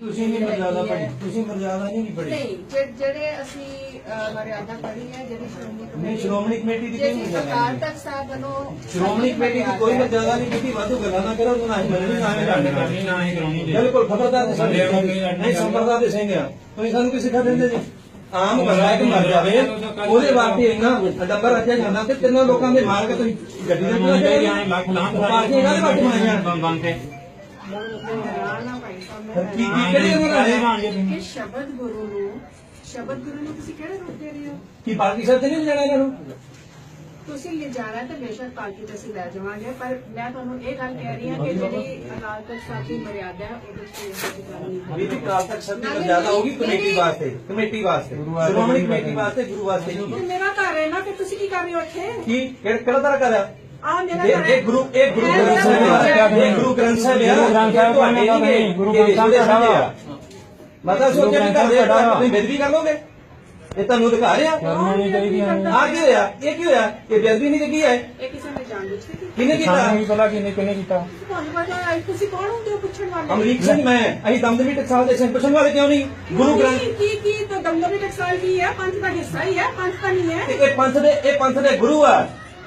ਤੁਸੀਂ ਨਹੀਂ ਮਰਜ਼ਾਦਾ ਪੜੀ ਤੁਸੀਂ ਮਰਜ਼ਾਦਾ ਨਹੀਂ ਨਹੀਂ ਪੜੀ ਨਹੀਂ ਜਿਹੜੇ ਅਸੀਂ ਮਰਿਆਦਾ ਪੜ੍ਹੀ ਹੈ ਜਿਹੜੀ ਸ਼੍ਰੋਮਣੀ ਨਹੀਂ ਕਮੇਟੀ ਸ਼੍ਰੋਮਣੀ ਕਮੇਟੀ ਦੀ ਕੋਈ ਜਿਹੜੀ ਮਰਜ਼ਾਦਾ ਅਕਾਲ ਨਹੀਂ। ਤਖਤ ਸਾਹਿਬ ਵੱਲੋਂ ਸ਼੍ਰੋਮਣੀ ਕਮੇਟੀ ਦੀ ਕੋਈ ਮਰਜ਼ਾਦਾ ਨਹੀਂ ਕੀਤੀ ਵਾਧੂ ਗੱਲਾਂ ਨਾ ਕਰੋ ਨਾ ਹੀ ਮੰਨਣੀ ਨਾ ਹੀ ਕਰਨੀ ਨਾ ਹੀ ਕਰਾਉਣੀ ਜੀ। ਬਿਲਕੁਲ ਖਬਰਦਾਰ ਤੇ ਸਾਡੇ ਨਹੀਂ ਸੰਪਰਦਾ ਦੇ ਸਿੰਘ ਆ। ਤੁਸੀਂ ਸਾਨੂੰ ਕੀ ਸਿੱਖਿਆ ਦਿੰਦੇ ਜੀ? ਆਮ ਬੰਦਾ ਇੱਕ ਮਰ ਜਾਵੇ ਉਹਦੇ ਵਾਸਤੇ ਇੰਨਾ ਡੰਬਰ ਰੱਖਿਆ ਜਾਂਦਾ ਤੇ ਤਿੰਨਾਂ ਲੋਕਾਂ ਦੇ ਮਾਰ ਕੇ ਤੁਸੀਂ ਗੱਡੀ ਦੇ ਵਿੱਚ ਲੱਖ ਲਾਂਤ ਪਾਰਟੀਆਂ ਕਾਹਦੇ ਵਾਸਤੇ ਬਣਾਈਆਂ? ਬੰਦ ਤੇ। ਹੈਰਾਨ ਆ ਭਾਈ ਸਾਹਿਬ ਫਿਰ ਮੈਂ ਕੀ ਕੀ ਕਿਹੜੀ ਉਹਨਾਂ ਨੇ ਕਿ ਸ਼ਬਦ ਗੁਰੂ ਨੂੰ ਸ਼ਬਦ ਗੁਰੂ ਨੂੰ ਤੁਸੀਂ ਕਿਹੜੇ ਰੂਪ ਦੇ ਰਹੇ ਹੋ? ਕੀ ਪਾਰਟੀ ਸਾਹਿਬ ਤੇ ਨਹੀਂ ਜਾਣਾ ਇਹਨਾਂ ਨੂੰ? ਤੁਸੀਂ ਲੈ ਜਾਣਾ ਤਾਂ ਬੇਸ਼ੱਕ ਪਾਰਟੀ ਤੇ ਅਸੀਂ ਲੈ ਜਾਵਾਂਗੇ ਪਰ ਮੈਂ ਤੁਹਾਨੂੰ ਇਹ ਗੱਲ ਕਹਿ ਰਹੀ ਹਾਂ ਕਿ ਜਿਹੜੀ ਅਕਾਲ ਤਖਤ ਸਾਹਿਬ ਦੀ ਮਰਿਆਦਾ ਹੈ ਉਹਦੇ ਚ ਕੋਈ ਗੱਲ ਨਹੀਂ ਵੀ ਦੀ ਕਾਲ ਤੱਕ ਸਭ ਤੋਂ ਜ਼ਿਆਦਾ ਹੋਗੀ ਕਮੇਟੀ ਵਾਸਤੇ ਕਮੇਟੀ ਵਾਸਤੇ। ਸ਼੍ਰੋਮਣੀ ਕਮੇਟੀ ਵਾਸਤੇ ਗੁਰੂ ਵਾਸਤੇ ਇਹ ਨਹੀਂ ਮੇਰਾ ਘਰ ਹੈ ਨਾ ਕਿ ਤੁਸੀਂ ਕੀ ਕਰ ਰਹੇ ਹੋ ਇੱਥੇ? ਕੀ? ਕਿਹੜਾ ਕਿਹੜਾ ਤਰ੍ਹਾਂ ਆ? ਮੇਰਾ ਘਰ ਹੈ। ਇਹ ਇਹ ਗੁਰੂ ਗ੍ਰੰਥ ਸਾਹਿਬ ਹੈ ਗੁਰੂ ਗ੍ਰੰਥ ਸਾਹਿਬ ਤੁਹਾਡੇ ਦਾ ਨਹੀਂ ਨਹੀਂ, ਗੁਰੂ ਗ੍ਰੰਥ ਸਾਹਿਬ ਦਾ ਆ ਮਤਲਬ ਸੋਚਿਆ ਵੀ ਕਰਦੇ ਆ ਤੁਸੀਂ ਬੇਦਬੀ ਕਰ ਲੋਗੇ ਇਹ ਤੁਹਾਨੂੰ ਅਧਿਕਾਰ ਆ। ਕਰਨੀ ਚਾਹੀਦੀ ਹੈ ਆ ਕੀ ਹੋਇਆ? ਇਹ ਕੀ ਹੋਇਆ? ਇਹ ਬੇਦਬੀ ਨਹੀਂ ਲੱਗੀ ਹੈ? ਇਹ ਕਿਸੇ ਨੇ ਜਾਣ ਬੁੱਝ ਕੇ ਕੀਤੀ ਕਿਹਨੇ ਕੀਤਾ? ਸਾਨੂੰ ਵੀ ਪਤਾ ਕਿੰਨੇ ਕਿੰਨੇ ਕੀਤਾ? ਤੁਹਾਨੂੰ ਪਤਾ ਹੈ ਤੁਸੀਂ ਕੌਣ ਹੁੰਦੇ ਹੋ ਪੁੱਛਣ ਵਾਲੇ? ਅਮਰੀਕ ਸਿੰਘ ਮੈਂ। ਅਸੀਂ ਦਮਦਮੀ ਟਕਸਾਲ ਦੇ ਸਿੰਘ ਪੁੱਛਣ ਵਾਲੇ ਕਿਉਂ ਨਹੀਂ? ਗੁਰੂ ਗ੍ਰੰਥ ਕੀ ਕੀ ਕੀ ਤਾਂ ਦਮਦਮੀ ਟਕਸਾਲ ਕੀ ਹੈ? ਪੰਥ ਦਾ ਹਿੱਸਾ ਹੀ ਹੈ ਪੰਥ ਤਾਂ ਨਹੀਂ ਹੈ। ਇਹ ਪੰਥ ਦੇ ਇਹ ਪੰਥ ਦੇ ਗੁਰੂ ਆ।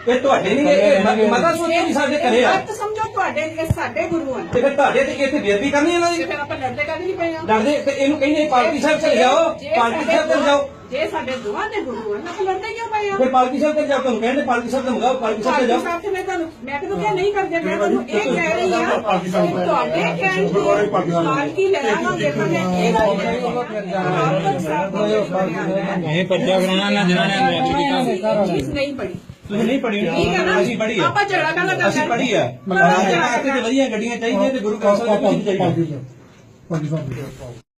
ਇਹ ਤੁਹਾਡੇ ਨਹੀਂ ਇਹ ਮਤਾ ਸੋਚਿਆ ਵੀ ਸਾਡੇ ਘਰੇ ਆ ਮਤ ਸਮਝੋ ਤੁਹਾਡੇ ਇਹ ਸਾਡੇ ਗੁਰੂ ਹਨ ਤੇ ਫਿਰ ਤੁਹਾਡੇ ਤੇ ਇੱਥੇ ਬੇਦਬੀ ਕਰਨੀ ਇਹਨਾਂ ਤੇ ਦੀ ਫਿਰ ਆਪਾਂ ਲੜਦੇ ਕਦੇ ਨਹੀਂ ਪਏ ਹਾਂ ਡਰਦੇ ਤੇ ਇਹਨੂੰ ਕਹਿੰਦੇ ਪਾਰਟੀ ਸਾਹਿਬ ਚਲੇ ਜਾਓ ਪਾਰਟੀ ਸਾਹਿਬ ਚਲੇ ਜਾਓ ਜੇ ਸਾਡੇ ਦੋਵਾਂ ਦੇ ਗੁਰੂ ਹਨ ਆਪਾਂ ਲੜਦੇ ਕਿਉਂ ਪਏ ਹਾਂ ਫਿਰ ਪਾਲਕੀ ਸਾਹਿਬ ਤੇ ਜਾਓ ਤੁਹਾਨੂੰ ਕਹਿੰਦੇ ਪਾਲਕੀ ਸਾਹਿਬ ਤੇ ਮੰਗਾਓ ਪਾਲਕੀ ਸਾਹਿਬ ਤੇ ਜਾਓ ਸਾਹਿਬ ਤੇ ਮੈਂ ਤੁਹਾਨੂੰ ਮੈਂ ਕਿਹਨੂੰ ਕਿਹਾ ਨਹੀਂ ਕਰਦੇ ਮੈਂ ਤੁਹਾਨੂੰ ਇਹ ਕਹਿ ਰਹੀ ਕਿ ਤੁਹਾਡੇ ਕਹਿਣ ਤੇ ਪਾਲਕੀ ਲੈ ਆਵਾਂਗੇ ਪਰ ਮੈਂ ਇਹ ਗੱਲ ਕਹਿ ਰਹੀ ਹਾਂ ਕਿ ਸਾਹਿਬ ਦਾ ਜੋ ਇਹ ਪਰਚਾ ਕਰਾਉਣਾ ਨਾ ਜਿਹਨਾਂ ਨੇ ਚੀਜ਼ ਨਹੀਂ ਪੜੀ ਤੁਸੀਂ ਨਹੀਂ ਪੜ੍ਹੀ ਠੀਕ ਹੈ ਨਾ ਅਸੀਂ ਪੜ੍ਹੀ ਆ ਆਪਾਂ ਝਗੜਾ ਕਾਹਦਾ ਕਰਦੇ ਅਸੀਂ ਪੜ੍ਹੀ ਝਗੜਾ ਤੇ ਵਧੀਆ ਗੱਡੀਆਂ ਚਾਹੀਦੀਆਂ ਤੇ ਗੁਰੂ ਸਾਹਿਬ ਦੀ ਚਾਹੀਦੀ ਪਾਕਿਸਤਾਨ